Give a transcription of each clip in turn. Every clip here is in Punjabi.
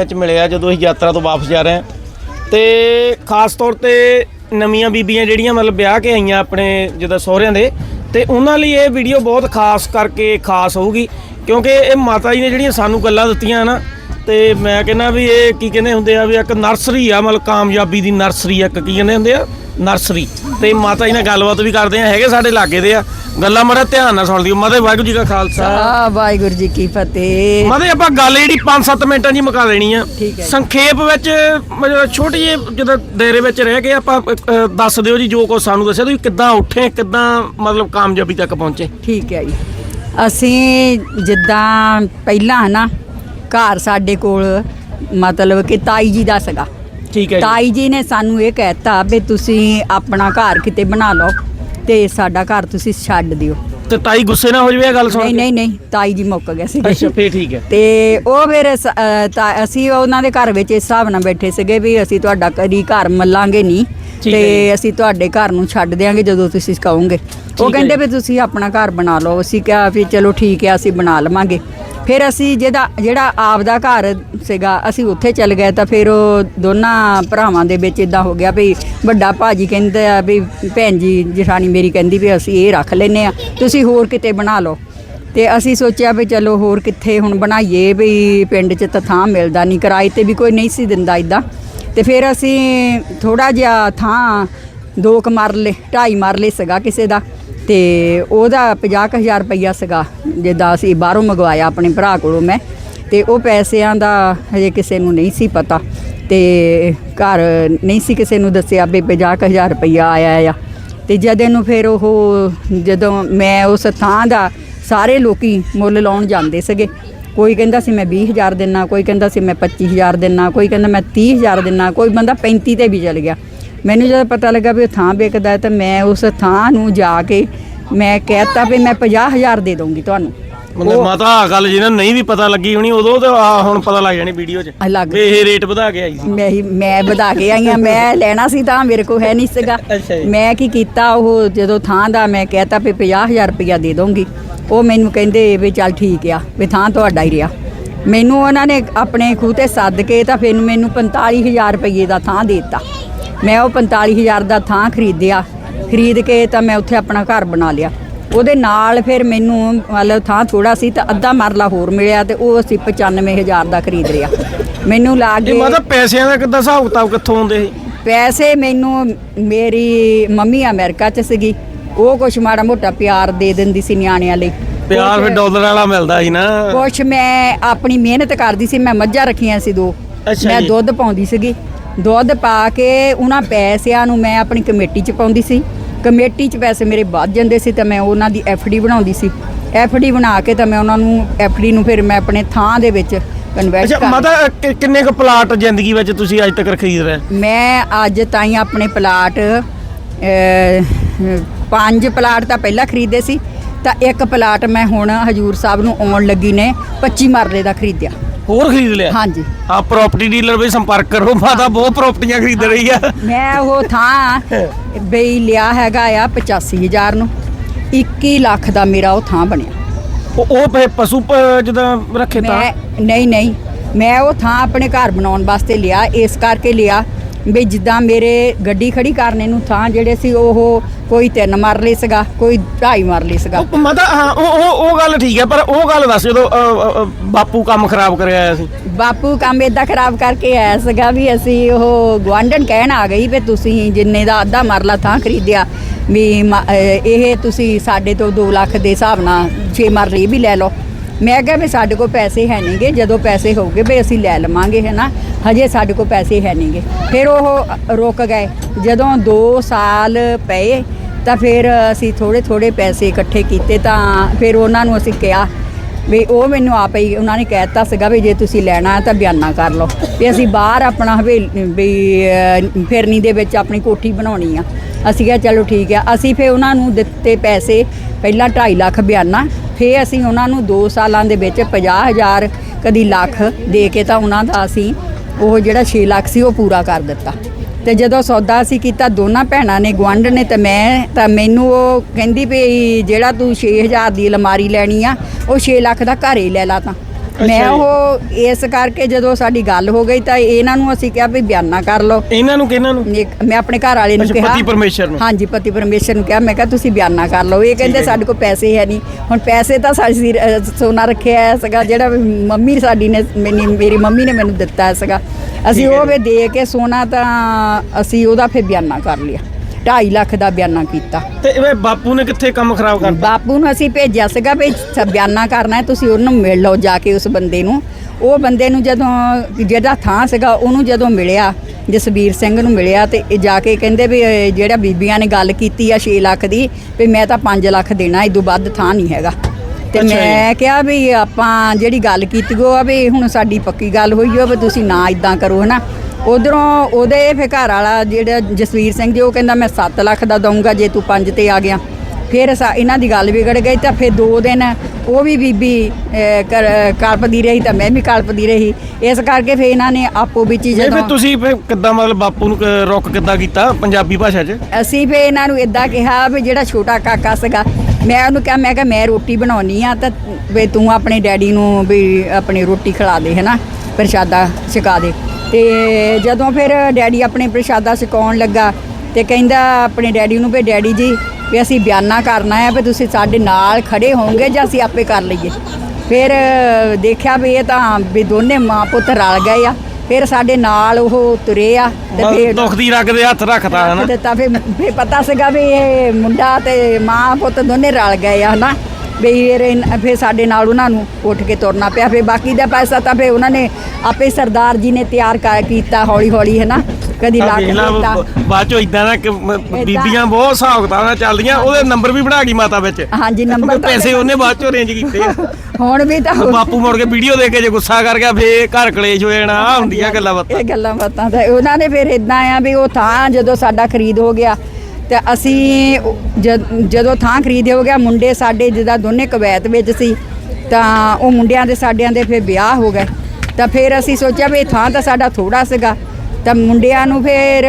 ਵਿੱਚ ਮਿਲਿਆ ਜਦੋਂ ਅਸੀਂ ਯਾਤਰਾ ਤੋਂ ਵਾਪਸ ਜਾ ਰਹੇ ਹਾਂ। ਤੇ ਖਾਸ ਤੌਰ ਤੇ ਨਵੀਆਂ ਬੀਬੀਆਂ ਜਿਹੜੀਆਂ ਮਤਲਬ ਵਿਆਹ ਕੇ ਆਈਆਂ ਆਪਣੇ ਜਿਹਦਾ ਸਹੁਰਿਆਂ ਦੇ, ਤੇ ਉਹਨਾਂ ਲਈ ਇਹ ਵੀਡੀਓ ਬਹੁਤ ਖਾਸ ਕਰਕੇ ਖਾਸ ਹੋਊਗੀ, ਕਿਉਂਕਿ ਇਹ ਮਾਤਾ ਜੀ ਨੇ ਜਿਹੜੀਆਂ ਸਾਨੂੰ ਗੱਲਾਂ ਦਿੱਤੀਆਂ ਨਾ ਤੇ ਮੈਂ ਕਹਿੰਦਾ ਵੀ ਇਹ ਕੀ ਕਹਿੰਦੇ ਹੁੰਦੇ ਆ ਵੀ ਇੱਕ ਨਰਸਰੀ ਆ ਮਤਲਬ ਕਾਮਯਾਬੀ ਦੀ ਨਰਸਰੀ ਇੱਕ ਕੀ ਕਹਿੰਦੇ ਹੁੰਦੇ ਆ? ਨਰਸਰੀ। ਤੇ ਮਾਤਾ ਜੀ ਨਾਲ ਗੱਲਬਾਤ ਵੀ ਕਰਦੇ ਆ ਹੈਗੇ ਸਾਡੇ ਲਾਗੇ ਦੇ ਆ। ਗੱਲਾਂ ਮੜਾ ਧਿਆਨ ਨਾਲ ਸੁਣ ਲਿਓ। ਮਾਤਾ ਵਾਹਿਗੁਰੂ ਜੀ ਕਾ ਖਾਲਸਾ। ਆ ਵਾਹਿਗੁਰੂ ਜੀ ਕੀ ਫਤਿਹ। ਮਾਦੇ ਆਪਾਂ ਗੱਲ ਜਿਹੜੀ 5-7 ਮਿੰਟਾਂ 'ਚ ਹੀ ਮੁਕਾ ਦੇਣੀ ਆ। ਠੀਕ ਹੈ। ਸੰਖੇਪ ਵਿੱਚ ਮਤਲਬ ਛੋਟੀ ਜਿਹੀ ਜਦੋਂ ਦਾਇਰੇ ਵਿੱਚ ਰਹਿ ਕੇ ਆਪਾਂ ਦੱਸ ਦਿਓ ਜੀ ਜੋ ਕੋ ਸਾਨੂੰ ਦੱਸਿਆ। ਤੁਸੀਂ ਕਿੱਦਾਂ ਉੱਠੇ ਕਿੱਦਾਂ ਮਤਲਬ ਕਾਮਯਾਬੀ ਤੱਕ ਪਹੁੰਚੇ? ਠੀਕ ਹੈ ਜੀ। ਅਸੀਂ ਜਿੱਦਾਂ ਪਹਿਲਾਂ ਨਾ ਘਰ ਸਾਡੇ ਕੋਲ ਮਤਲਬ ਕਿ ਤਾਈ ਜੀ ਦਾ ਸੀਗਾ। ਠੀਕ ਹੈ ਜੀ। ਤਾਈ ਜੀ ਨੇ ਸਾਨੂੰ ਇਹ ਕਹਿਤਾ ਵੀ ਤੁਸੀਂ ਆਪਣਾ ਘਰ ਕਿਤੇ ਬਣਾ ਲਓ ਤੇ ਸਾਡਾ ਘਰ ਤੁਸੀਂ ਛੱਡ ਦਿਓ। ਤੇ ਤਾਈ ਗੁੱਸੇ ਨਾ ਹੋ ਜਵੇ ਇਹ ਗੱਲ ਸੁਣ ਨਹੀਂ ਕੇ? ਨਹੀਂ ਨਹੀਂ ਤਾਈ ਜੀ ਮੁੱਕ ਗਏ ਸੀ ਅੱਛਾ ਫੇਰ ਠੀਕ ਹੈ। ਤੇ ਉਹ ਫਿਰ ਸ- ਅਹ ਤਾਂ ਅਸੀਂ ਉਹਨਾਂ ਦੇ ਘਰ ਵਿੱਚ ਇਸ ਹਿਸਾਬ ਨਾਲ ਬੈਠੇ ਸੀਗੇ ਵੀ ਅਸੀਂ ਤੁਹਾਡਾ ਕਦੀ ਘਰ ਮੱਲਾਂਗੇ ਨਹੀਂ ਠੀਕ ਹੈ ਤੇ ਅਸੀਂ ਤੁਹਾਡੇ ਘਰ ਨੂੰ ਛੱਡ ਦਿਆਂਗੇ ਜਦੋਂ ਤੁਸੀਂ ਕਹੋਗੇ। ਹੈ ਉਹ ਕਹਿੰਦੇ ਜੀ। ਵੀ ਤੁਸੀਂ ਆਪਣਾ ਘਰ ਬਣਾ ਲਓ। ਅਸੀਂ ਕਿਹਾ ਵੀ ਚਲੋ ਠੀਕ ਹੈ ਅਸੀਂ ਬਣਾ ਲਵਾਂਗੇ। ਫਿਰ ਅਸੀਂ ਜਿਹਦਾ ਜਿਹੜਾ ਆਪਦਾ ਘਰ ਸੀਗਾ, ਅਸੀਂ ਉੱਥੇ ਚੱਲ ਗਏ ਤਾਂ ਫਿਰ ਉਹ ਦੋਨਾਂ ਭਰਾਵਾਂ ਦੇ ਵਿੱਚ ਇਦਾਂ ਹੋ ਗਿਆ ਵੀ ਵੱਡਾ ਭਾਜੀ ਕਹਿੰਦਾ ਆ ਵੀ ਭੈਣ ਜੀ, ਜਠਾਣੀ ਮੇਰੀ ਕਹਿੰਦੀ ਵੀ ਅਸੀਂ ਇਹ ਰੱਖ ਲੈਨੇ ਆ, ਤੁਸੀਂ ਹੋਰ ਕਿਤੇ ਬਣਾ ਲਓ। ਤੇ ਅਸੀਂ ਸੋਚਿਆ ਵੀ ਚਲੋ ਹੋਰ ਕਿੱਥੇ ਹੁਣ ਬਣਾਈਏ ਵੀ ਪਿੰਡ 'ਚ ਤਾਂ ਥਾਂ ਮਿਲਦਾ ਨਹੀਂ, ਕਿਰਾਏ ਤੇ ਵੀ ਕੋਈ ਨਹੀਂ ਸੀ ਦਿੰਦਾ ਇਦਾਂ ਤੇ ਫਿਰ ਅਸੀਂ ਥੋੜਾ ਜਿਹਾ ਥਾਂ ਦੋ ਕੁ ਮਰਲੇ ਢਾਈ ਮਰਲੇ ਸੀਗਾ ਕਿਸੇ ਦਾ ਤੇ ਉਹਦਾ 50000 ਰੁਪਈਆ ਸੀਗਾ ਜਿੱਦਾਂ ਅਸੀਂ ਬਾਹਰੋਂ ਮੰਗਵਾਇਆ ਆਪਣੇ ਭਰਾ ਕੋਲੋਂ ਮੈਂ ਤੇ ਉਹ ਪੈਸਿਆਂ ਦਾ ਹਜੇ ਕਿਸੇ ਨੂੰ ਨਹੀਂ ਸੀ ਪਤਾ ਤੇ ਘਰ ਨਹੀਂ ਸੀ ਕਿਸੇ ਨੂੰ ਦੱਸਿਆ ਵੀ 50000 ਰੁਪਈਆ ਆਇਆ ਆ। ਤੇ ਜਦ ਇਹਨੂੰ ਫਿਰ ਉਹ ਜਦੋਂ ਮੈਂ ਉਸ ਥਾਂ ਦਾ ਸਾਰੇ ਲੋਕੀ ਮੁੱਲ ਲਾਉਣ ਜਾਂਦੇ ਸੀਗੇ। ਕੋਈ ਕਹਿੰਦਾ ਸੀ ਮੈਂ 20000 ਦਿਨਾ, ਕੋਈ ਕਹਿੰਦਾ ਸੀ ਮੈਂ 25000 ਦਿਨਾ, ਕੋਈ ਕਹਿੰਦਾ ਮੈਂ 30000 ਦਿਨਾ, ਕੋਈ ਬੰਦਾ 35 ਤੇ ਵੀ ਚਲ ਗਿਆ। ਮੈਨੂੰ ਜਦੋਂ ਪਤਾ ਲੱਗਾ ਵੀ ਉਹ ਥਾਂ ਵਿਕਦਾ ਹੈ ਤਾਂ ਮੈਂ ਉਸ ਥਾਂ ਨੂੰ ਜਾ ਕੇ ਮੈਂ ਕਹਿਤਾ ਵੀ ਮੈਂ 50000 ਦੇ ਦਊਂਗੀ ਤੁਹਾਨੂੰ। ਮਤਲਬ ਮਾਤਾ ਆਹ ਗੱਲ ਜਿਹਨਾਂ ਨੂੰ ਨਹੀਂ ਵੀ ਪਤਾ ਲੱਗੀ ਹੋਣੀ ਉਦੋਂ ਤੇ ਆ ਹੁਣ ਪਤਾ ਲੱਗ ਜਾਣੀ ਵੀਡੀਓ 'ਚ ਅਲੱਗ ਵੀ ਇਹ ਰੇਟ ਵਧਾ ਕੇ ਆਈ ਸੀ। ਮੈਂ ਹੀ ਮੈਂ ਵਧਾ ਕੇ ਆਈ ਹਾਂ ਮੈਂ ਲੈਣਾ ਸੀ ਤਾਂ ਮੇਰੇ ਕੋਲ ਹੈ ਨਹੀਂ ਸੀਗਾ। ਅੱਛਾ ਜੀ। ਮੈਂ ਕੀ ਕੀਤਾ ਉਹ ਜਦੋਂ ਥਾਂ ਦਾ ਮੈਂ ਕਹਿਤਾ ਵੀ 50000 ਰੁਪਇਆ ਦੇ ਦਊਂਗੀ ਉਹ ਮੈਨੂੰ ਕਹਿੰਦੇ ਵੀ ਚੱਲ ਠੀਕ ਆ ਵੀ ਥਾਂ ਤੁਹਾਡਾ ਹੀ ਰਿਹਾ। ਮੈਨੂੰ ਉਹਨਾਂ ਨੇ ਆਪਣੇ ਖੂਹ ਤੇ ਸੱਦ ਕੇ ਤਾਂ ਫਿਰ ਮੈਨੂੰ 45000 ਰੁਪਏ ਦਾ ਥਾਂ ਦੇ ਦਿੱਤਾ। ਮੈਂ ਉਹ 45000 ਦਾ ਥਾਂ ਖਰੀਦਿਆ। ਖਰੀਦ ਕੇ ਤਾਂ ਮੈਂ ਉੱਥੇ ਆਪਣਾ ਘਰ ਬਣਾ ਲਿਆ। ਉਹਦੇ ਨਾਲ ਫਿਰ ਮੈਨੂੰ ਮਤਲਬ ਥਾਂ ਥੋੜਾ ਸੀ ਤਾਂ ਅੱਧਾ ਮਰਲਾ ਹੋਰ ਮਿਲਿਆ ਤੇ ਉਹ ਅਸੀਂ 95000 ਦਾ ਖਰੀਦ ਲਿਆ। ਮੈਨੂੰ ਲੱਗ ਇਹ ਗਏ ਮਾਤਾ ਪੈਸਿਆਂ ਦਾ ਕਿੱਦਾਂ ਹਿਸਾਬ ਕਿਤਾਬ ਕਿੱਥੋਂ ਆਉਂਦੇ ਸੀ? ਪੈਸੇ ਮੈਨੂੰ ਮੇਰੀ ਮੰਮੀ ਅਮਰੀਕਾ ਚ ਸੀਗੀ। ਉਹ ਕੁਛ ਮਾੜਾ ਮੋਟਾ ਪਿਆਰ ਦੇ ਦਿੰਦੀ ਸੀ ਨਿਆਣਿਆਂ ਲਈ। ਪਿਆਰ ਫਿਰ ਡਾਲਰ ਵਾਲਾ ਮਿਲਦਾ ਸੀ ਨਾ। ਕੁਛ ਮੈਂ ਆਪਣੀ ਮਿਹਨਤ ਕਰਦੀ ਸੀ ਮੈਂ ਮੱਝਾਂ ਰੱਖੀਆਂ ਸੀ ਦੋ। ਮੈਂ। ਦੁੱਧ ਪਾਉਂਦੀ ਸੀਗੀ। ਦੁੱਧ ਪਾ ਕੇ ਉਹਨਾਂ ਪੈਸਿਆਂ ਨੂੰ ਮੈਂ ਆਪਣੀ ਕਮੇਟੀ ਚ ਪਾਉਂਦੀ ਸੀ। ਕਮੇਟੀ ਚ ਪੈਸੇ ਮੇਰੇ ਵੱਧ ਜਾਂਦੇ ਸੀ ਤਾਂ ਮੈਂ ਉਹਨਾਂ ਦੀ ਡੀ ਬਣਾਉਂਦੀ ਸੀ। ਡੀ ਬਣਾ ਕੇ ਤਾਂ ਮੈਂ ਉਹਨਾਂ ਨੂੰ ਡੀ ਨੂੰ ਫਿਰ ਮੈਂ ਆਪਣੇ ਥਾਂ ਦੇ ਵਿੱਚ ਕਨਵਰਟ ਅੱਛਾ ਕਰ ਮਾਤਾ ਕਿ- ਕਿੰਨੇ ਕੁ ਪਲਾਟ ਜ਼ਿੰਦਗੀ ਵਿੱਚ ਤੁਸੀਂ ਅੱਜ ਤੱਕ ਖਰੀਦ ਰਹੇ? ਮੈਂ ਅੱਜ ਤਾਈਂ ਆਪਣੇ ਪਲਾਟ ਅਹ, ਪੰਜ ਪਲਾਟ ਤਾਂ ਪਹਿਲਾਂ ਖਰੀਦੇ ਸੀ। ਤਾਂ ਇੱਕ ਪਲਾਟ ਮੈਂ ਹੁਣ ਹਜੂਰ ਸਾਹਿਬ ਨੂੰ ਆਉਣ ਲੱਗੀ ਨੇ 25 ਮਰਲੇ ਦਾ ਖਰੀਦਿਆ। ਹੋਰ ਖਰੀਦ ਲਿਆ? ਹਾਂਜੀ। ਆ ਪ੍ਰਾਪਰਟੀ ਡੀਲਰ ਵੀ ਸੰਪਰਕ ਕਰੋ ਮਾਤਾ ਬਹੁਤ ਪ੍ਰਾਪਰਟੀਆਂ ਖਰੀਦ ਰਹੀ ਆ। ਮੈਂ ਉਹ ਥਾਂ ਬਈ ਲਿਆ ਹੈਗਾ ਆ 85000 ਨੂੰ। 21 ਲੱਖ ਦਾ ਮੇਰਾ ਉਹ ਥਾਂ ਬਣਿਆ। ਉਹ ਉਹ ਫਿਰ ਪਸ਼ੂ ਪ- ਜਦੋਂ ਰੱਖੇ ਤਾਂ? ਮੈਂ ਨਹੀਂ ਨਹੀਂ। ਮੈਂ ਉਹ ਥਾਂ ਆਪਣੇ ਘਰ ਬਣਾਉਣ ਵਾਸਤੇ ਲਿਆ ਇਸ ਕਰਕੇ ਲਿਆ। ਵੀ ਜਿੱਦਾਂ ਮੇਰੇ ਗੱਡੀ ਖੜੀ ਕਰਨੇ ਨੂੰ ਥਾਂ ਜਿਹੜੇ ਸੀ ਉਹ ਕੋਈ ਤਿੰਨ ਮਰਲੇ ਸੀਗਾ ਕੋਈ ਢਾਈ ਮਰਲੇ ਸੀਗਾ। ਉਹ ਮਾਤਾ ਹਾਂ ਉਹ ਉਹ ਉਹ ਗੱਲ ਠੀਕ ਹੈ ਪਰ ਉਹ ਗੱਲ ਦੱਸ ਜਦੋਂ ਅ, ਅ, ਅ, ਬਾਪੂ ਕੰਮ ਖਰਾਬ ਕਰਿਆ ਆਇਆ ਸੀ। ਬਾਪੂ ਕੰਮ ਏਦਾਂ ਖਰਾਬ ਕਰਕੇ ਆਇਆ ਸੀਗਾ ਵੀ ਅਸੀਂ ਉਹ ਗਵਾਂਢਣ ਕਹਿਣ ਆ ਗਈ ਵੀ ਤੁਸੀਂ ਜਿੰਨੇ ਦਾ ਅੱਧਾ ਮਰਲਾ ਥਾਂ ਖਰੀਦਿਆ ਵੀ ਮ- ਅਹ ਇਹ ਤੁਸੀਂ ਸਾਡੇ ਤੋਂ 2 ਲੱਖ ਦੇ ਹਿਸਾਬ ਨਾਲ 6 ਮਰਲੇ ਇਹ ਵੀ ਲੈ ਲਓ। ਮੈਂ ਕਿਹਾ ਵੀ ਸਾਡੇ ਕੋਲ ਪੈਸੇ ਹੈ ਨਹੀਂਗੇ ਜਦੋਂ ਪੈਸੇ ਹੋਊਗੇ ਵੀ ਅਸੀਂ ਲੈ ਲਵਾਂਗੇ ਹੈ ਨਾ ਹਜੇ ਸਾਡੇ ਕੋਲ ਪੈਸੇ ਹੈ ਨਹੀਂਗੇ ਫਿਰ ਉਹ ਰੁਕ ਗਏ। ਜਦੋਂ 2 ਸਾਲ ਪਏ, ਤਾਂ ਫਿਰ ਅਸੀਂ ਥੋੜੇ ਥੋੜੇ ਪੈਸੇ ਇਕੱਠੇ ਕੀਤੇ ਤਾਂ ਫਿਰ ਉਹਨਾਂ ਨੂੰ ਅਸੀਂ ਕਿਹਾ ਵੀ ਉਹ ਮੈਨੂੰ ਆਪ ਹੀ ਉਹਨਾਂ ਨੇ ਕਹਿਤਾ ਸੀਗਾ ਵੀ ਜੇ ਤੁਸੀਂ ਲੈਣਾ ਤਾਂ ਬਿਆਨਾ ਕਰ ਲਓ। ਵੀ ਅਸੀਂ ਬਾਹਰ ਆਪਣਾ ਹਵੇਲੀ, ਵੀ ਫਿਰਨੀ ਦੇ ਵਿੱਚ ਆਪਣੀ ਕੋਠੀ ਬਣਾਉਣੀ ਆ। ਅਸੀਂ ਕਿਹਾ, ਚਲੋ ਠੀਕ ਆ। ਅਸੀਂ ਫੇ ਉਹਨਾਂ ਨੂੰ ਦਿੱਤੇ ਪੈਸੇ, ਪਹਿਲਾਂ 2.5 ਲੱਖ ਬਿਆਨਾ। ਫੇ ਅਸੀਂ ਉਹਨਾਂ ਨੂੰ 2 ਸਾਲਾਂ ਦੇ ਵਿੱਚ 50000 ਕਦੀ ਲੱਖ ਦੇ ਕੇ ਤਾਂ ਉਹਨਾਂ ਦਾ ਅਸੀਂ ਉਹ ਜਿਹੜਾ 6 ਲੱਖ ਸੀ ਉਹ ਪੂਰਾ ਕਰ ਦਿੱਤਾ। ਤੇ ਜਦੋਂ ਸੌਦਾ ਅਸੀਂ ਕੀਤਾ, ਦੋਨਾਂ ਭੈਣਾਂ ਨੇ, ਗੁਆਂਢ ਨੇ ਤੇ ਮੈਂ, ਤਾਂ ਮੈਨੂੰ ਉਹ ਕਹਿੰਦੀ ਵੀ ਜਿਹੜਾ ਤੂੰ 6000 ਦੀ ਅਲਮਾਰੀ ਲੈਣੀ ਆ, ਉਹ 6 ਲੱਖ ਦਾ ਘਰ ਹੀ ਲੈ ਲਾ ਤਾਂ। ਮੈਂ। ਉਹ ਇਸ ਕਰਕੇ ਜਦੋਂ ਸਾਡੀ ਗੱਲ ਹੋ ਗਈ ਤਾਂ ਇਹਨਾਂ ਨੂੰ ਅਸੀਂ ਕਿਹਾ ਵੀ ਬਿਆਨਾ ਕਰ ਲਓ। ਇਹਨਾਂ ਨੂੰ ਕਿਹਨਾਂ ਨੂੰ? ਇੱਕ- ਮੈਂ ਆਪਣੇ ਘਰ ਵਾਲੇ ਨੂੰ ਅੱਛਾ, ਕਿਹਾ। ਪਤੀ ਪਰਮੇਸ਼ਰ ਨੂੰ। ਹਾਂਜੀ ਪਤੀ ਪਰਮੇਸ਼ਰ ਨੂੰ ਕਿਹਾ। ਮੈਂ ਕਿਹਾ ਤੁਸੀਂ ਬਿਆਨਾ ਕਰ ਲਓ। ਇਹ ਕਹਿੰਦੇ ਸਾਡੇ ਕੋਲ ਪੈਸੇ ਹੈ ਨਹੀਂ। ਹੁਣ ਪੈਸੇ ਤਾਂ ਸਾਡੀ ਅਹ ਸੋਨਾ ਰੱਖਿਆ ਹੈ ਸੀਗਾ ਜਿਹੜਾ ਵੀ ਮੰਮੀ ਸਾਡੀ ਨੇ ਮੈਨੀ ਮੇਰੀ ਮੰਮੀ ਨੇ ਮੈਨੂੰ ਦਿੱਤਾ ਸੀਗਾ। ਅਸੀਂ ਠੀਕ ਹੈ ਉਹ ਵੇ ਦੇ ਕੇ ਸੋਨਾ ਤਾਂ ਅਸੀਂ ਉਹਦਾ ਫਿਰ ਬਿਆਨਾ ਕਰ ਲਿਆ। 2.5 ਲੱਖ ਦਾ ਬਿਆਨਾ ਕੀਤਾ। ਤੇ ਇਹ ਬਾਪੂ ਨੇ ਕਿੱਥੇ ਕੰਮ ਖਰਾਬ ਕਰਤਾ? ਬਾਪੂ ਨੂੰ ਅਸੀਂ ਭੇਜਿਆ ਸੀਗਾ ਵੀ ਸ- ਬਿਆਨਾ ਕਰਨਾ ਹੈ ਤੁਸੀਂ ਉਹਨੂੰ ਮਿਲ ਲਓ ਜਾ ਕੇ ਉਸ ਬੰਦੇ ਨੂੰ। ਉਹ ਬੰਦੇ ਨੂੰ ਜਦੋਂ ਜਿਹੜਾ ਥਾਂ ਸੀਗਾ ਉਹਨੂੰ ਜਦੋਂ ਮਿਲਿਆ ਜਸਬੀਰ ਸਿੰਘ ਨੂੰ ਮਿਲਿਆ ਤੇ ਇਹ ਜਾ ਕੇ ਕਹਿੰਦੇ ਵੀ ਇਹ ਜਿਹੜਾ ਬੀਬੀਆਂ ਨੇ ਗੱਲ ਕੀਤੀ ਆ 6 ਲੱਖ ਦੀ ਵੀ ਮੈਂ ਤਾਂ 5 ਲੱਖ ਦੇਣਾ ਇਦੋਂ ਵੱਧ ਥਾਂ ਨਹੀਂ ਹੈਗਾ। ਤੇ ਅੱਛਾ ਜੀ। ਮੈਂ ਕਿਹਾ ਵੀ ਆਪਾਂ ਜਿਹੜੀ ਗੱਲ ਕੀਤੀ ਉਹ ਆ ਵੀ ਹੁਣ ਸਾਡੀ ਪੱਕੀ ਗੱਲ ਹੋਈ ਹੋ ਵੀ ਤੁਸੀਂ ਨਾ ਇਦਾਂ ਕਰੋ ਹਨਾ? ਉਧਰੋਂ ਉਹਦੇ ਫੇ ਘਰ ਵਾਲਾ ਜਿਹੜਾ ਜਸਵੀਰ ਸਿੰਘ ਜੀ ਉਹ ਕਹਿੰਦਾ ਮੈਂ 7 ਲੱਖ ਦਾ ਦਊਂਗਾ ਜੇ ਤੂੰ 5 ਤੇ ਆ ਗਿਆ। ਫਿਰ ਇਹਨਾਂ ਦੀ ਗੱਲ ਵਿਗੜ ਗਈ ਤਾਂ ਫਿਰ ਦੋ ਦਿਨ ਉਹ ਵੀ ਬੀਬੀ ਕਲਪਦੀ ਰਹੀ ਤਾਂ ਮੈਂ ਵੀ ਕਲਪਦੀ ਰਹੀ। ਇਸ ਕਰਕੇ ਫਿਰ ਇਹਨਾਂ ਨੇ ਆਪੋ ਵਿੱਚ ਹੀ ਨਹੀਂ ਫਿਰ ਜਦੋਂ ਤੁਸੀਂ ਫਿਰ ਕਿੱਦਾਂ ਮਤਲਬ ਬਾਪੂ ਨੂੰ ਰੁੱਕ ਕਿੱਦਾਂ ਕੀਤਾ ਪੰਜਾਬੀ ਭਾਸ਼ਾ 'ਚ? ਅਸੀਂ ਫੇ ਇਹਨਾਂ ਨੂੰ ਇਦਾਂ ਕਿਹਾ ਵੀ ਜਿਹੜਾ ਛੋਟਾ ਕਾਕਾ ਸੀਗਾ ਮੈਂ ਉਹਨੂੰ ਕਿਹਾ ਮੈਂ ਕਿਹਾ ਮੈਂ ਰੋਟੀ ਬਣਾਉਣੀ ਆ ਤਾਂ ਵੀ ਤੂੰ ਆਪਣੇ ਡੈਡੀ ਨੂੰ ਵੀ ਆਪਣੀ ਰੋਟੀ ਖਿਲਾ ਦੇ ਹੈਨਾ? ਪ੍ਰਸ਼ਾਦਾ ਛਕਾ ਦੇ। ਤੇ ਜਦੋਂ ਫਿਰ ਡੈਡੀ ਆਪਣੇ ਪ੍ਰਸ਼ਾਦਾ ਛਕਾਉਣ ਲੱਗਾ ਤੇ ਕਹਿੰਦਾ ਆਪਣੇ ਡੈਡੀ ਨੂੰ ਵੀ ਡੈਡੀ ਜੀ ਵੀ ਅਸੀਂ ਬਿਆਨਾ ਕਰਨਾ ਹੈ ਵੀ ਤੁਸੀਂ ਸਾਡੇ ਨਾਲ ਖੜੇ ਹੋਵੋਗੇ ਜਾਂ ਅਸੀਂ ਆਪੇ ਕਰ ਲਈਏ। ਫਿਰ ਦੇਖਿਆ ਵੀ ਇਹ ਤਾਂ ਵੀ ਦੋਨੇ ਮਾਂ ਪੁੱਤ ਰਲ ਗਏ ਆ। ਫਿਰ ਸਾਡੇ ਨਾਲ ਉਹ ਤੁਰੇ ਆ ਤੇ ਫਿਰ ਦੁੱਖ ਦੀ ਰੱਗ ਦੇ ਹੱਥ ਰੱਖਤਾ ਹਨਾ ਦਿੱਤਾ ਫਿਰ ਫਿਰ ਪਤਾ ਸੀਗਾ ਵੀ ਇਹ ਮੁੰਡਾ ਤੇ ਮਾਂ ਪੁੱਤ ਦੋਨੇ ਰਲ ਗਏ ਆ ਹਨਾ। ਵੀ ਫਿਰ ਇਨ- ਫਿਰ ਸਾਡੇ ਨਾਲ ਉਹਨਾਂ ਨੂੰ ਉੱਠ ਕੇ ਤੁਰਨਾ ਪਿਆ ਫਿਰ ਬਾਕੀ ਦਾ ਪੈਸਾ ਤਾਂ ਫਿਰ ਉਹਨਾਂ ਨੇ ਆਪੇ ਸਰਦਾਰ ਜੀ ਨੇ ਤਿਆਰ ਕਰ ਕੀਤਾ ਹੌਲੀ ਹੌਲੀ ਹਨਾ? ਕਦੀ ਆਹ ਲੱਖ ਵੇਖ ਲਾ, ਦਿੱਤਾ। ਬ- ਬਾਅਦ ਚੋਂ ਇਦਾਂ ਦਾ ਕਿ ਮ- ਬੀਬੀਆਂ ਬਹੁਤ ਹਿਸਾਬ ਕਿਤਾਬ ਨਾਲ ਚੱਲਦੀਆਂ ਉਹਦੇ ਨੰਬਰ ਵੀ ਬਣਾ ਗਈ ਮਾਤਾ ਵਿੱਚ। ਹਾਂਜੀ ਨੰਬਰ ਪੈਸੇ ਉਹਨੇ ਬਾਅਦ ਚੋਂ ਅਰੇਂਜ ਕੀਤੇ ਆ। ਹੁਣ ਵੀ ਤਾਂ ਬਾਪੂ ਮੁੜ ਕੇ ਵੀਡੀਓ ਦੇਖ ਕੇ ਜੇ ਗੁੱਸਾ ਕਰ ਗਿਆ ਫੇਰ ਘਰ ਕਲੇਸ਼ ਹੋ ਜਾਣਾ ਆਹ ਹੁੰਦੀਆਂ ਗੱਲਾਂ ਬਾਤਾਂ। ਇਹ ਗੱਲਾਂ ਬਾਤਾਂ ਤਾਂ ਉਹਨਾਂ ਨੇ ਫਿਰ ਇਦਾਂ ਆ ਵੀ ਉਹ ਥਾਂ ਜਦੋਂ ਸਾਡਾ ਖਰੀਦ ਹੋ ਗਿਆ ਤੇ ਅਸੀਂ ਜਦ- ਜਦੋਂ ਥਾਂ ਖਰੀਦ ਹੋ ਗਿਆ ਮੁੰਡੇ ਸਾਡੇ ਜਿਹਦਾ ਦੋਨੇ ਕਵੈਤ ਵਿੱਚ ਸੀ ਤਾਂ ਉਹ ਮੁੰਡਿਆਂ ਦੇ ਸਾਡਿਆਂ ਦੇ ਫਿਰ ਵਿਆਹ ਹੋ ਗਏ। ਤਾਂ ਫਿਰ ਅਸੀਂ ਸੋਚਿਆ ਵੀ ਇਹ ਥਾਂ ਤਾਂ ਸਾਡਾ ਥੋੜਾ ਸੀਗਾ। ਤਾਂ ਮੁੰਡਿਆਂ ਨੂੰ ਫਿਰ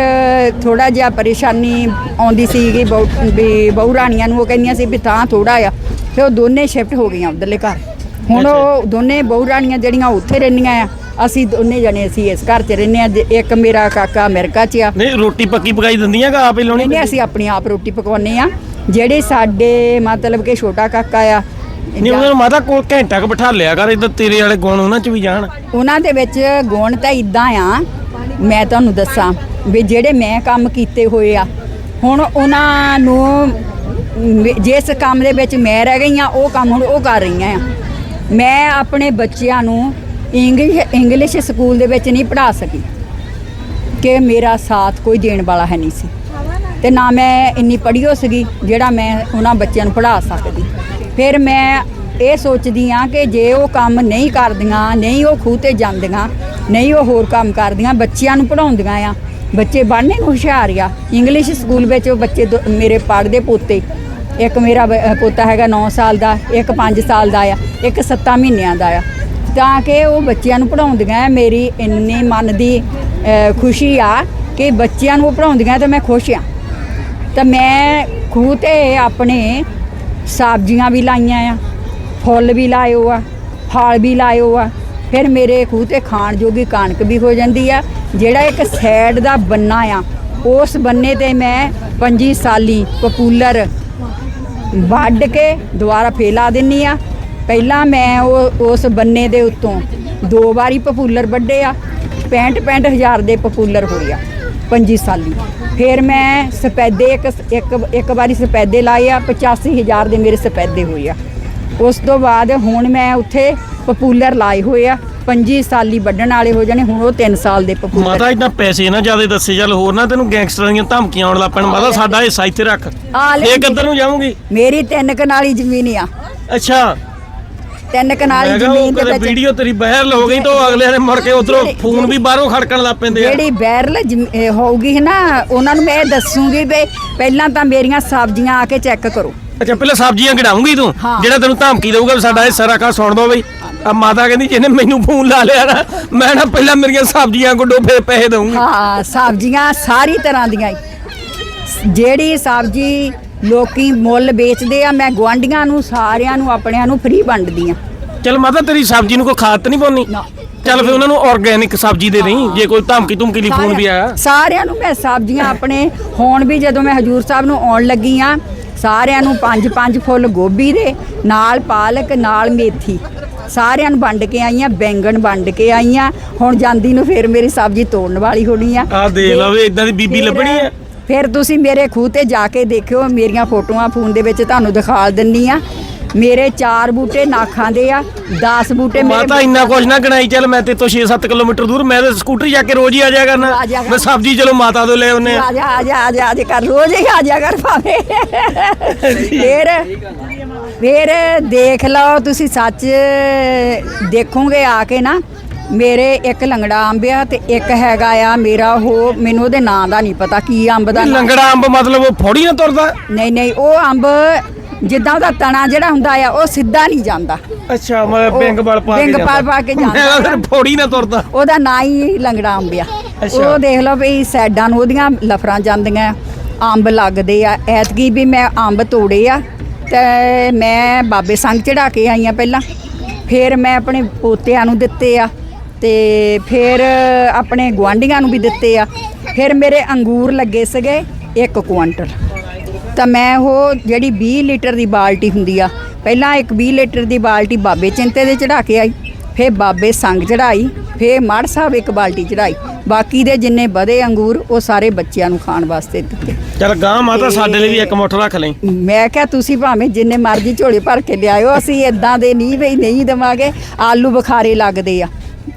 ਥੋੜਾ ਜਿਹਾ ਪਰੇਸ਼ਾਨੀ ਆਉਂਦੀ ਸੀਗੀ ਬਹੁ ਵੀ ਬਹੁ ਰਾਣੀਆਂ ਨੂੰ ਉਹ ਕਹਿੰਦੀਆਂ ਸੀ ਵੀ ਥਾਂ ਥੋੜਾ ਆ। ਫਿਰ ਉਹ ਦੋਨੇ ਸ਼ਿਫਟ ਹੋ ਗਈਆਂ ਉਧਰਲੇ ਘਰ। ਹੁਣ ਉਹ ਦੋਨੇ ਬਹੁ ਰਾਣੀਆਂ ਜਿਹੜੀਆਂ ਉੱਥੇ ਰਹਿੰਦੀਆਂ ਆ। ਅਸੀਂ ਦੋਨੇ ਜਣੇ ਅਸੀਂ ਇਸ ਘਰ 'ਚ ਰਹਿੰਦੇ ਆ ਇੱਕ ਮੇਰਾ ਕਾਕਾ ਅਮਰੀਕਾ 'ਚ ਆ। ਨਹੀਂ ਰੋਟੀ ਪੱਕੀ ਪਕਾਈ ਦਿੰਦੀਆਂ ਕਿ ਆਪੇ ਲਾਉਣੀ ਨਹੀਂ ਅਸੀਂ ਆਪਣੀ ਆਪ ਰੋਟੀ ਪਕਵਾਉਂਦੇ ਆ ਜਿਹੜੇ ਸਾਡੇ ਮਤਲਬ ਕਿ ਛੋਟਾ ਕਾਕਾ ਆ ਨਹੀਂ ਉਹਨਾਂ ਨੂੰ ਮਾਤਾ ਕੋਲ ਘੰਟਾ ਕੁ ਬਿਠਾ ਲਿਆ ਕਰ ਇਦਾਂ ਤੇਰੇ ਵਾਲੇ ਗੁਣ ਉਹਨਾਂ 'ਚ ਵੀ ਜਾਣ। ਉਹਨਾਂ ਦੇ ਵਿੱਚ ਗੁਣ ਤਾਂ ਇਦਾਂ ਆ ਮੈਂ ਤੁਹਾਨੂੰ ਦੱਸਾਂ ਵੀ ਜਿਹੜੇ ਮੈਂ ਕੰਮ ਕੀਤੇ ਹੋਏ ਆ ਹੁਣ ਉਹਨਾਂ ਨੂੰ ਜਿਸ ਕੰਮ ਦੇ ਵਿੱਚ ਮੈਂ ਰਹਿ ਗਈ ਆ ਉਹ ਕੰਮ ਹੁਣ ਉਹ ਕਰ ਰਹੀਆਂ ਆ। ਮੈਂ ਆਪਣੇ ਬੱਚਿਆਂ ਨੂੰ ਇੰਗਲਿਸ਼ ਇੰਗਲਿਸ਼ ਸਕੂਲ ਦੇ ਵਿੱਚ ਨਹੀਂ ਪੜ੍ਹਾ ਸਕੀ। ਕਿ ਮੇਰਾ ਸਾਥ ਕੋਈ ਦੇਣ ਵਾਲਾ ਹੈ ਨਹੀਂ ਸੀ। ਤੇ ਨਾ ਮੈਂ ਇੰਨੀ ਪੜ੍ਹੀਓ ਸੀਗੀ, ਜਿਹੜਾ ਮੈਂ ਉਹਨਾਂ ਬੱਚਿਆਂ ਨੂੰ ਪੜ੍ਹਾ ਸਕਦੀ। ਫਿਰ ਮੈਂ ਇਹ ਸੋਚਦੀ ਆ ਕਿ ਜੇ ਉਹ ਕੰਮ ਨਹੀਂ ਕਰਦੀਆਂ, ਨਹੀਂ ਉਹ ਖੂਹ ਤੇ ਜਾਂਦੀਆਂ, ਨਹੀਂ ਉਹ ਹੋਰ ਕੰਮ ਕਰਦੀਆਂ, ਬੱਚਿਆਂ ਨੂੰ ਪੜਾਉਂਦੀਆਂ ਆ, ਬੱਚੇ ਬਣਨੇ ਨੂੰ ਹੁਸ਼ਿਆਰ ਆ। ਇੰਗਲਿਸ਼ ਸਕੂਲ ਵਿੱਚ ਉਹ ਬੱਚੇ ਦੋ- ਮੇਰੇ ਪੜ੍ਹਦੇ ਪੋਤੇ, ਇੱਕ ਮੇਰਾ ਪੋਤਾ ਹੈਗਾ 9 ਸਾਲ ਦਾ, ਇੱਕ 5 ਸਾਲ ਦਾ ਆ, ਇੱਕ 7 ਮਹੀਨਿਆਂ ਦਾ ਆ। ਤਾਂ ਕਿ ਉਹ ਬੱਚਿਆਂ ਨੂੰ ਪੜਾਉਂਦੀਆਂ ਮੇਰੀ ਇੰਨੀ ਮਨ ਦੀ ਖੁਸ਼ੀ ਆ ਕਿ ਬੱਚਿਆਂ ਨੂੰ ਉਹ ਪੜਾਉਂਦੀਆਂ ਤੇ ਮੈਂ ਖੁਸ਼ ਆ ਤਾਂ ਮੈਂ ਖੂਹ ਤੇ ਆਪਣੇ ਸਬਜ਼ੀਆਂ ਵੀ ਲਾਈਆਂ ਆ, ਫੁੱਲ ਵੀ ਲਾਇਓ ਆ, ਫਲ ਵੀ ਲਾਇਓ ਆ, ਫਿਰ ਮੇਰੇ ਖੂਹ ਤੇ ਖਾਣ ਜੋਗੀ ਕਣਕ ਵੀ ਹੋ ਜਾਂਦੀ ਆ, ਜਿਹੜਾ ਇੱਕ ਸਾਈਡ ਦਾ ਬੰਨਾ ਆ, ਉਸ ਬੰਨੇ ਤੇ ਮੈਂ ਪੰਜੀ ਸਾਲੀ ਪਪੂਲਰ ਵੱਢ ਕੇ ਦੁਬਾਰਾ ਫੇਲਾ ਦਿੰਨੀ ਆ ਪਹਿਲਾਂ ਮੈਂ ਉਹ ਉਸ ਬੰਨੇ ਦੇ ਉੱਤੋਂ ਦੋ ਵਾਰੀ ਪਪੂਲਰ ਵੱਢੇ ਆ 65 65 ਹਜ਼ਾਰ ਦੇ ਪਪੂਲਰ ਹੋਏ ਆ ਪੰਜੀ ਸਾਲੀ। ਫਿਰ ਮੈਂ ਸਪੈਦੇ ਇੱਕ ਇੱਕ ਇੱਕ ਵਾਰੀ ਸਪੈਦੇ ਲਾਏ ਆ 85 ਹਜ਼ਾਰ ਦੇ ਮੇਰੇ ਸਪੈਦੇ ਹੋਏ ਆ। ਉਸ ਤੋਂ ਬਾਅਦ ਹੁਣ ਮੈਂ ਉੱਥੇ ਪਪੂਲਰ ਲਾਏ ਹੋਏ ਆ ਪੰਜੀ ਸਾਲੀ ਵੱਢਣ ਵਾਲੇ ਹੋ ਜਾਣੇ ਹੁਣ ਉਹ 3 ਸਾਲ ਦੇ ਪਪੂਲਰ ਮਾਤਾ ਇਦਾਂ ਪੈਸੇ ਨਾ ਜ਼ਿਆਦਾ ਦੱਸੇ ਚੱਲ ਹੋਰ ਨਾ ਤੈਨੂੰ ਗੈਂਗਸਟਰਾਂ ਦੀਆਂ ਧਮਕੀਆਂ ਆਉਣ ਲੱਗ ਪੈਣ। ਮਾਤਾ ਸਾਡਾ ਹਿੱਸਾ ਇੱਥੇ ਰੱਖ। ਇਹ ਕਿੱਧਰ ਨੂੰ ਜਾਊਂਗੀ? ਮੇਰੀ ਤਿੰਨ ਕਨਾਲੀ ਜ਼ਮੀਨ ਆ। ਅੱਛਾ। ਤਿੰਨ ਕਨਾਲੀ ਜ਼ਮੀਨ ਦੇ ਵਿੱਚ ਵੀਡੀਓ ਤੇਰੀ ਵਾਇਰਲ ਹੋ ਗਈ ਤਾਂ ਅਗਲੇ ਨੇ ਮੁੜ ਕੇ ਉਧਰੋਂ ਫੋਨ ਵੀ ਬਾਹਰੋਂ ਖੜਕਣ ਲੱਗ ਪੈਂਦੇ ਆ। ਜਿਹੜੀ ਇਹ ਹੋਊਗੀ ਨਾ ਉਹਨਾਂ ਨੂੰ ਮੈਂ ਇਹ ਦੱਸੂਗੀ ਵੀ ਪਹਿਲਾਂ ਤਾਂ ਮੇਰੀਆਂ ਸਬਜ਼ੀਆਂ ਆ ਕੇ ਚੈੱਕ ਕਰੋ। ਅੱਛਾ ਪਹਿਲਾਂ ਸਬਜ਼ੀਆਂ ਕਢਾਉਂਗੀ ਤੂੰ ਹਾਂ। ਜਿਹੜਾ ਤੈਨੂੰ ਧਮਕੀ ਦੇਊਗਾ ਸਾਡਾ ਹਿੱਸਾ ਰੱਖਾ ਸੁਣ ਦੋ ਬਈ। ਆ ਮਾਤਾ ਕਹਿੰਦੀ ਜਿਹਨੇ ਮੈਨੂੰ ਫੋਨ ਲਾ ਲਿਆ ਨਾ ਮੈਂ ਨਾ ਪਹਿਲਾਂ ਮੇਰੀਆਂ ਸਬਜ਼ੀਆਂ ਗੁੱਡੋ ਫੇਰ ਪੈਸੇ ਦਊਂਗੀ। ਹਾਂ ਸਬਜ਼ੀਆਂ ਸਾਰੀ ਤਰ੍ਹਾਂ ਦੀਆਂ ਹੀ। ਜਿਹੜੀ ਸਬਜ਼ੀ ਲੋਕੀ ਮੁੱਲ ਵੇਚਦੇ ਆ ਮੈਂ ਗੁਆਂਢੀਆਂ ਨੂੰ ਸਾਰਿਆਂ ਨੂੰ ਆਪਣਿਆਂ ਨੂੰ ਫ੍ਰੀ ਵੰਡਦੀ ਆ। ਚਲ ਮਾਤਾ ਤੇਰੀ ਸਬਜ਼ੀ ਨੂੰ ਕੋਈ ਖਾਦ ਤਾਂ ਨਹੀਂ ਪਾਉਣੀ ਨਾ। ਚੱਲ ਫਿਰ ਉਹਨਾਂ ਨੂੰ ਆਰਗੈਨਿਕ ਸਬਜ਼ੀ ਦੇ ਦੇਈਂ ਜੇ ਕੋਈ ਧਮਕੀ ਧਮਕੀ ਲਈ ਫੋਨ ਵੀ ਆਇਆ। ਸਾਰਿਆਂ ਨੂੰ ਮੈਂ ਸਬਜ਼ੀਆਂ ਆਪਣੇ ਹੁਣ ਵੀ ਜਦੋਂ ਮੈਂ ਹਜੂਰ ਸਾਹਿਬ ਨੂੰ ਆਉਣ ਲੱਗੀ ਆ ਸਾਰਿਆਂ ਨੂੰ ਪੰਜ ਪੰਜ ਫੁੱਲ ਗੋਭੀ ਦੇ ਨਾਲ ਪਾਲਕ ਨਾਲ ਮੇਥੀ। ਸਾਰਿਆਂ ਨੂੰ ਵੰਡ ਕੇ ਆਈਆਂ ਬੈਂਗਣ ਵੰਡ ਕੇ ਆਈਆਂ। ਹੁਣ ਜਾਂਦੀ ਨੂੰ ਫੇਰ ਮੇਰੀ ਸਬਜ਼ੀ ਤੋੜਨ ਵਾਲੀ ਹੋਣੀ ਆ। ਆਹ ਦੇਖ ਲਓ ਵੀ ਇਦਾਂ ਦੀ ਬੀਬੀ ਲੱਭਣੀ ਆ। ਫਿਰ ਤੁਸੀਂ ਮੇਰੇ ਖੂਹ ਤੇ ਜਾ ਕੇ ਦੇਖਿਓ ਮੇਰੀਆਂ ਫੋਟੋਆਂ ਫੋਨ ਦੇ ਵਿੱਚ ਤੁਹਾਨੂੰ ਦਿਖਾ ਦਿੰਨੀ ਆ। ਮੇਰੇ ਚਾਰ ਬੂਟੇ ਨਾਖਾਂ ਦੇ ਆ 10 ਬੂਟੇ ਮਾਤਾ ਮੇਰੇ ਇੰਨਾ ਕੁਝ ਨਾ ਗਣਾਈ ਚੱਲ ਮੈਂ ਤੇ ਤੋਂ 6-7 ਕਿਲੋਮੀਟਰ ਦੂਰ ਮੈਂ ਤੇ ਸਕੂਟਰ ਜਾ ਕੇ ਰੋਜ਼ ਹੀ ਆ ਜਾਇਆ ਕਰਨਾ। ਮੈਂ ਸਬਜ਼ੀ ਚਲੋ ਮਾਤਾ ਤੋਂ ਲੈ ਆਉਨੇ ਆ। ਆ ਜਾ ਆ ਜਾ ਆ ਜਾ ਆ ਜਾ ਕਰ ਰੋਜ਼ ਹੀ ਆ ਜਾ ਕਰ ਭਾਵੇਂ। ਫੇਰ ਫੇਰ ਦੇਖ ਲਓ ਤੁਸੀਂ ਸੱਚ ਦੇਖੋਗੇ ਆ ਕੇ ਨਾ ਮੇਰੇ ਇੱਕ ਲੰਗੜਾ ਅੰਬ ਆ ਤੇ ਇੱਕ ਹੈਗਾ ਆ ਮੇਰਾ ਉਹ ਮੈਨੂੰ ਉਹਦੇ ਨਾਂ ਦਾ ਨਹੀਂ ਪਤਾ ਕੀ ਅੰਬ ਦਾ ਨਾਂ? ਲੰਗੜਾ ਅੰਬ ਮਤਲਬ ਉਹ ਫੋੜੀ ਨਾ ਤੁਰਦਾ? ਨਹੀਂ ਨਹੀਂ ਉਹ ਅੰਬ ਜਿੱਦਾਂ ਉਹਦਾ ਤਣਾ ਜਿਹੜਾ ਹੁੰਦਾ ਆ ਉਹ ਸਿੱਧਾ ਨਹੀਂ ਜਾਂਦਾ। ਅੱਛਾ ਮੈਂ ਉਹ ਬਿੰਗ ਬਲ ਪਾ ਕੇ ਬਿੰਗ ਪਾ- ਪਾ ਕੇ ਜਾਂਦਾ। ਮੈਂ ਕਿਹਾ ਫਿਰ ਫੋੜੀ ਨਾ ਤੁਰਦਾ। ਉਹਦਾ ਨਾਂ ਹੀ ਲੰਗੜਾ ਅੰਬ ਆ। ਅੱਛਾ। ਉਹ ਦੇਖ ਲਓ ਵੀ ਸਾਈਡਾਂ ਨੂੰ ਉਹਦੀਆਂ ਲਫਰਾਂ ਜਾਂਦੀਆਂ। ਅੰਬ ਲੱਗਦੇ ਆ। ਐਤਕੀ ਵੀ ਮੈਂ ਅੰਬ ਤੋੜੇ ਆ ਤੇ ਮੈਂ ਬਾਬੇ ਸੰਗ ਚੜਾ ਕੇ ਆਈਆਂ ਪਹਿਲਾਂ। ਫਿਰ ਮੈਂ ਆਪਣੇ ਪੋਤਿਆਂ ਨੂੰ ਦਿੱਤੇ ਆ। ਤੇ ਫਿਰ ਆਪਣੇ ਗੁਆਂਢੀਆਂ ਨੂੰ ਵੀ ਦਿੱਤੇ ਆ। ਫਿਰ ਮੇਰੇ ਅੰਗੂਰ ਲੱਗੇ ਸੀਗੇ 1 ਕੁਆਂਟਲ। ਤਾਂ ਮੈਂ ਉਹ ਜਿਹੜੀ 20 ਲੀਟਰ ਦੀ ਬਾਲਟੀ ਹੁੰਦੀ ਆ ਪਹਿਲਾਂ ਇੱਕ 20 ਲੀਟਰ ਦੀ ਬਾਲਟੀ ਬਾਬੇ ਚਿੰਤੇ ਦੇ ਚੜਾ ਕੇ ਆਈ ਫਿਰ ਬਾਬੇ ਸੰਗ ਚੜਾਈ ਫਿਰ ਮੜ ਸਾਹਿਬ ਇੱਕ ਬਾਲਟੀ ਚੜਾਈ ਬਾਕੀ ਦੇ ਜਿੰਨੇ ਵਧੇ ਅੰਗੂਰ ਉਹ ਸਾਰੇ ਬੱਚਿਆਂ ਨੂੰ ਖਾਣ ਵਾਸਤੇ ਦਿੱਤੇ। ਚੱਲ ਗਾਂ ਮਾਤਾ ਸਾਡੇ ਲਈ ਵੀ ਇੱਕ ਮੁੱਠ ਰੱਖ ਲਈ। ਮੈਂ ਕਿਹਾ ਤੁਸੀਂ ਭਾਵੇਂ ਜਿੰਨੇ ਮਰਜ਼ੀ ਝੋਲੇ ਭਰ ਕੇ ਲਿਆਇਓ ਅਸੀਂ ਇਦਾਂ ਦੇ ਨਹੀਂ ਬਈ ਨਹੀਂ ਦਵਾਂਗੇ। ਆਲੂ ਬੁਖਾਰੇ ਲੱਗਦੇ ਆ।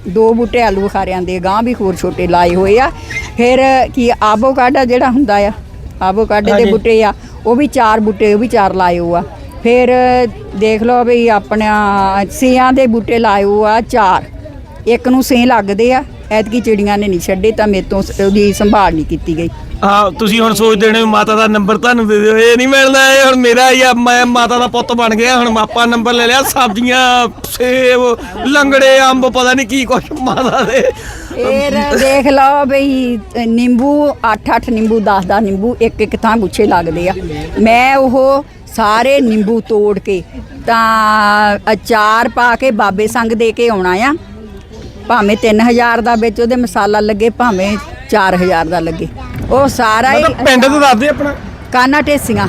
ਦੋ ਬੂਟੇ ਆਲੂ ਬੁਖਾਰਿਆਂ ਦੇ ਗਾਂ ਵੀ ਹੋਰ ਛੋਟੇ ਲਾਏ ਹੋਏ ਆ। ਫਿਰ ਕੀ ਆਵੋਕਾਡਾ ਜਿਹੜਾ ਹੁੰਦਾ ਆ ਆਵੋਕਾਡੇ ਦੇ ਹਾਂਜੀ। ਬੂਟੇ ਆ ਉਹ ਵੀ ਚਾਰ ਬੂਟੇ ਉਹ ਵੀ ਚਾਰ ਲਾਏ ਹੋ ਆ। ਫਿਰ ਦੇਖ ਲਓ ਵੀ ਆਪਣਾ ਸੇਆਂ ਦੇ ਬੂਟੇ ਲਾਏ ਹੋ ਆ ਚਾਰ। ਇੱਕ ਨੂੰ ਸੇ ਲੱਗਦੇ ਆ ਐਤਕੀ ਚਿੜੀਆਂ ਨੇ ਨਹੀਂ ਛੱਡੇ ਤਾਂ ਮੇਰੇ ਤੋਂ ਉਹਦੀ ਸੰਭਾਲ ਨਹੀਂ ਕੀਤੀ ਗਈ। ਹਾਂ ਤੁਸੀਂ ਹੁਣ ਸੋਚਦੇ ਨੇ ਮਾਤਾ ਦਾ ਨੰਬਰ ਤੁਹਾਨੂੰ ਦੇ ਦਿਓ, ਇਹ ਨਹੀਂ ਮਿਲਦਾ, ਇਹ ਹੁਣ ਮੇਰਾ ਹੀ ਆ, ਮੈਂ ਮਾਤਾ ਦਾ ਪੁੱਤ ਬਣ ਗਿਆ, ਹੁਣ ਆਪਾਂ ਨੰਬਰ ਲੈ ਲਿਆ, ਸਬਜ਼ੀਆਂ, ਸੇਬ, ਲੰਗੜੇ, ਅੰਬ, ਪਤਾ ਨਹੀਂ ਕੀ ਕੁਛ ਮਾਤਾ ਦੇ। ਫਿਰ ਦੇਖ ਲਓ ਬਈ, ਨਿੰਬੂ 8-8 ਨਿੰਬੂ 10-10 ਨਿੰਬੂ, ਇੱਕ ਇੱਕ ਥਾਂ ਗੁੱਛੇ ਲੱਗਦੇ ਆ। ਮੈਂ ਉਹ ਸਾਰੇ ਨਿੰਬੂ ਤੋੜ ਕੇ ਤਾਂ ਅਚਾਰ ਪਾ ਕੇ ਬਾਬੇ ਸੰਗ ਦੇ ਕੇ ਆਉਣਾ ਆ। ਭਾਵੇਂ 3000 ਦਾ ਵਿੱਚ ਉਹਦੇ ਮਸਾਲਾ ਲੱਗੇ, ਭਾਵੇਂ 4000 ਦਾ ਲੱਗੇ। ਉਹ ਸਾਰਾ ਹੀ ਮਤਲਬ ਪਿੰਡ ਤੋਂ ਦੱਸਦੇ ਆਪਣਾ? ਕਾਨਾ ਢੇਸੀਆਂ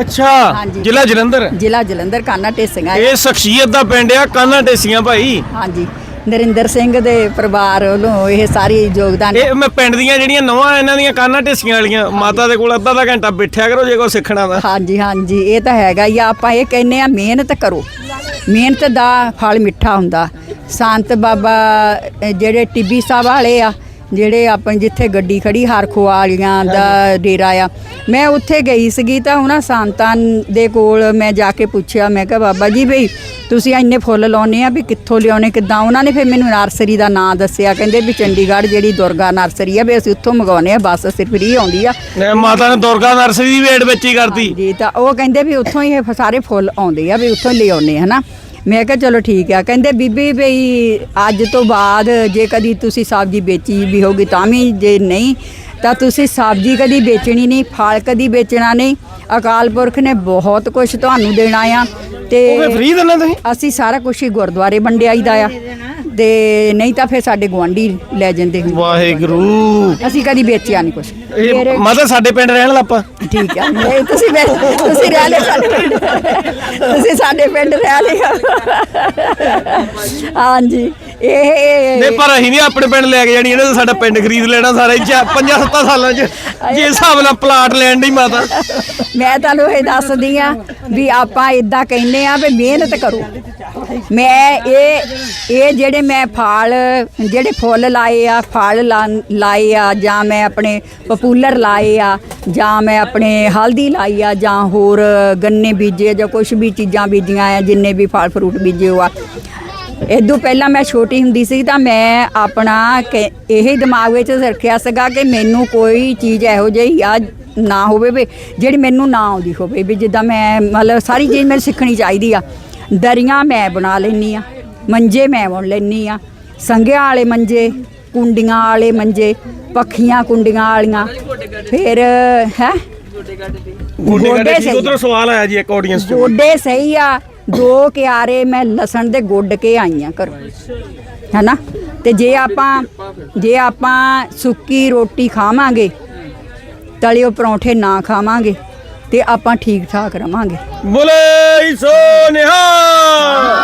ਅੱਛਾ ਹਾਂਜੀ। ਜ਼ਿਲ੍ਹਾ ਜਲੰਧਰ? ਜ਼ਿਲ੍ਹਾ ਜਲੰਧਰ ਕਾਨਾ ਢੇਸੀਆਂ ਇਹ ਸ਼ਖਸੀਅਤ ਦਾ ਪਿੰਡ ਆ ਕਾਨਾ ਢੇਸੀਆਂ ਭਾਈ। ਹਾਂਜੀ। ਨਰਿੰਦਰ ਸਿੰਘ ਦੇ ਪਰਿਵਾਰ ਵੱਲੋਂ ਇਹ ਸਾਰੀ ਯੋਗਦਾਨ ਇਹ ਮੈਂ ਪਿੰਡ ਦੀਆਂ ਜਿਹੜੀਆਂ ਨਵਾਂ ਇਹਨਾਂ ਦੀਆਂ ਕਾਨਾ ਢੇਸੀਆਂ ਵਾਲੀਆਂ ਮਾਤਾ ਦੇ ਕੋਲ ਅੱਧਾ ਅੱਧਾ ਘੰਟਾ ਬੈਠਿਆ ਕਰੋ ਜੇ ਕੋਈ ਸਿੱਖਣਾ ਦਾ ਹਾਂਜੀ ਹਾਂਜੀ। ਇਹ ਤਾਂ ਹੈਗਾ ਹੀ ਆ ਆਪਾਂ ਇਹ ਕਹਿੰਨੇ ਆ ਮਿਹਨਤ ਕਰੋ। ਮਿਹਨਤ ਦਾ ਫਲ ਮਿੱਠਾ ਹੁੰਦਾ। ਸੰਤ ਬਾਬਾ ਅ, ਜਿਹੜੇ ਟਿੱਬੀ ਸਾਹਿਬ ਵਾਲੇ ਆ ਜਿਹੜੇ ਆਪਣੇ ਜਿੱਥੇ ਗੱਡੀ ਖੜੀ ਹਰਖੋ ਵਾਲੀਆਂ ਦਾ ਡੇਰਾ ਆ। ਮੈਂ ਉੱਥੇ ਗਈ ਸੀਗੀ ਤਾਂ ਉਹਨਾਂ ਸੰਤਾਂ ਦੇ ਕੋਲ ਮੈਂ ਜਾ ਕੇ ਪੁੱਛਿਆ ਮੈਂ ਕਿਹਾ ਬਾਬਾ ਜੀ ਬਈ ਤੁਸੀਂ ਇੰਨੇ ਫੁੱਲ ਲਾਉਨੇ ਆ ਵੀ ਕਿੱਥੋਂ ਲਿਆਉਣੇ? ਕਿੱਦਾਂ? ਉਹਨਾਂ ਨੇ ਫਿਰ ਮੈਨੂੰ ਨਰਸਰੀ ਦਾ ਨਾਂ ਦੱਸਿਆ। ਕਹਿੰਦੇ ਵੀ ਚੰਡੀਗੜ੍ਹ ਜਿਹੜੀ ਦੁਰਗਾ ਨਰਸਰੀ ਆ ਵੀ ਅਸੀਂ ਉੱਥੋਂ ਮੰਗਾਉਨੇ ਆ ਬੱਸ ਸਿਰਫ ਫ੍ਰੀ ਆਉਂਦੀ ਆ। ਇਹ ਮਾਤਾ ਨੇ ਦੁਰਗਾ ਨਰਸਰੀ ਦੀ ਵੇਟ ਵਿੱਚ ਹੀ ਕਰਤੀ। ਜੀ ਤਾਂ ਉਹ ਕਹਿੰਦੇ ਵੀ ਉੱਥੋਂ ਹੀ ਇਹ ਸਾਰੇ ਫੁੱਲ ਆਉਂਦੇ ਆ ਵੀ ਉੱਥੋਂ ਹੀ ਲਿਆਉਣੇ ਹਨਾ? ਮੈਂ ਕਿਹਾ ਚਲੋ ਠੀਕ ਆ। ਕਹਿੰਦੇ ਬੀਬੀ ਵੀ ਅੱਜ ਤੋਂ ਬਾਅਦ ਜੇ ਕਦੀ ਤੁਸੀਂ ਸਬਜ਼ੀ ਵੇਚੀ ਵੀ ਹੋਗੀ ਤਾਂ ਵੀ ਜੇ ਨਹੀਂ ਤਾਂ ਤੁਸੀਂ ਸਬਜ਼ੀ ਕਦੀ ਵੇਚਣੀ ਨਹੀਂ ਫਲ ਕਦੀ ਵੇਚਣਾ ਨਹੀਂ। ਅਕਾਲ ਪੁਰਖ ਨੇ ਬਹੁਤ ਕੁਝ ਤੁਹਾਨੂੰ ਦੇਣਾ ਆ ਤੇ ਫੇ ਫ੍ਰੀ ਦਿੰਦੇ ਤੁਸੀਂ? ਅਸੀਂ ਸਾਰਾ ਕੁਝ ਹੀ ਗੁਰਦੁਆਰੇ ਵੰਡਿਆਈਦਾ ਆ। ਤੇ ਨਹੀਂ ਤਾਂ ਫਿਰ ਸਾਡੇ ਗੁਆਂਢੀ ਲੈ ਜਾਂਦੇ ਹੁੰਦੇ। ਵਾਹਿਗੁਰੂ। ਅਸੀਂ ਕਦੀ ਵੇਚਿਆ ਨਹੀਂ ਕੁਝ ਇਹ ਮਾਤਾ ਸਾਡੇ ਪਿੰਡ ਰਹਿਣ ਲੱਪਾ ਠੀਕ ਹੈ ਨਹੀਂ ਤੁਸੀਂ ਬੈ- ਤੁਸੀਂ ਰਹਿ ਸਾਡੇ ਪਿੰਡ। ਤੁਸੀਂ ਸਾਡੇ ਪਿੰਡ ਰਹਿ ਲਿਓ। ਹਾਂਜੀ। ਇਹ ਨਹੀਂ ਪਰ ਅਸੀਂ ਨਹੀਂ ਆਪਣੇ ਪਿੰਡ ਲੈ ਕੇ ਜਾਣੀ ਇਹਨੇ ਤਾਂ ਸਾਡਾ ਪਿੰਡ ਖਰੀਦ ਲੈਣਾ ਸਾਰਾ ਹੀ 5-7 ਸਾਲਾਂ 'ਚ। ਜੇ ਹਿਸਾਬ ਨਾਲ ਪਲਾਟ ਲੈਣ ਦੀ ਮਾਤਾ। ਮੈਂ ਤੁਹਾਨੂੰ ਇਹ ਦੱਸਦੀ ਆ ਵੀ ਆਪਾਂ ਇਦਾਂ ਕਹਿੰਦੇ ਆ ਵੀ ਮਿਹਨਤ ਕਰੋ। ਮੈਂ ਇਹ ਇਹ ਜਿਹੜੇ ਮੈਂ ਫਲ ਜਿਹੜੇ ਫੁੱਲ ਲਾਏ ਆ ਫਲ ਲਾਏ ਆ ਜਾਂ ਮੈਂ ਆਪਣੇ ਪਪੂਲਰ ਲਾਏ ਆ ਜਾਂ ਮੈਂ ਆਪਣੇ ਹਲਦੀ ਲਾਈ ਆ ਜਾਂ ਹੋਰ ਗੰਨੇ ਬੀਜੇ ਜਾਂ ਕੁਝ ਵੀ ਚੀਜ਼ਾਂ ਬੀਜੀਆਂ ਆ ਜਿੰਨੇ ਵੀ ਫਲ ਫਰੂਟ ਬੀਜੇ ਹੋ ਆ ਇਦੋਂ ਪਹਿਲਾਂ ਮੈਂ ਛੋਟੀ ਹੁੰਦੀ ਸੀ ਤਾਂ ਮੈਂ ਆਪਣਾ ਇਹ ਦਿਮਾਗ ਵਿੱਚ ਰੱਖਿਆ ਸੀਗਾ ਕਿ ਮੈਨੂੰ ਕੋਈ ਚੀਜ਼ ਇਹੋ ਜਿਹੀ ਆ ਨਾ ਹੋਵੇ ਵੀ ਜਿਹੜੀ ਮੈਨੂੰ ਨਾ ਆਉਂਦੀ ਹੋਵੇ ਵੀ ਜਿੱਦਾਂ ਮੈਂ ਮਤਲਬ ਸਾਰੀ ਚੀਜ਼ ਮੈਨੂੰ ਸਿੱਖਣੀ ਚਾਹੀਦੀ ਆ। ਦਰੀਆਂ ਮੈਂ ਬਣਾ ਲੈਣੀ ਆ ਮੰਜੇ ਮੈਂ ਬੁਣ ਲੈਣੀ ਆ ਸੰਗਿਆਂ ਵਾਲੇ ਮੰਜੇ ਕੁੰਡੀਆਂ ਵਾਲੇ ਮੰਜੇ ਪੱਖੀਆਂ ਕੁੰਡੀਆਂ ਵਾਲੀਆਂ ਫਿਰ ਹੈ? ਗੋਡੇ ਗੋਡੇ ਗਾਡੇ ਸਹੀ। ਉਧਰ ਸਵਾਲ ਆਇਆ ਜੀ ਇੱਕ ਆਡੀਅנס 'ਚ। ਗੋਡੇ ਸਹੀ ਆ ਦੋ ਕਿਆਰੇ ਮੈਂ ਲਸਣ ਦੇ ਗੁੱਡ ਕੇ ਆਈ ਆਈਆਂ ਘਰੋਂ। ਹੈਨਾ? ਤੇ ਜੇ ਆਪਾਂ ਜੇ ਆਪਾਂ ਸੁੱਕੀ ਰੋਟੀ ਖਾਵਾਂਗੇ, ਤਲਿਓ ਪਰੌਂਠੇ ਨਾ ਖਾਵਾਂਗੇ, ਤੇ ਆਪਾਂ ਠੀਕ ਠਾਕ ਰਵਾਂਗੇ। ਬੋਲੇ ਸੋ ਨਿਹਾਲ!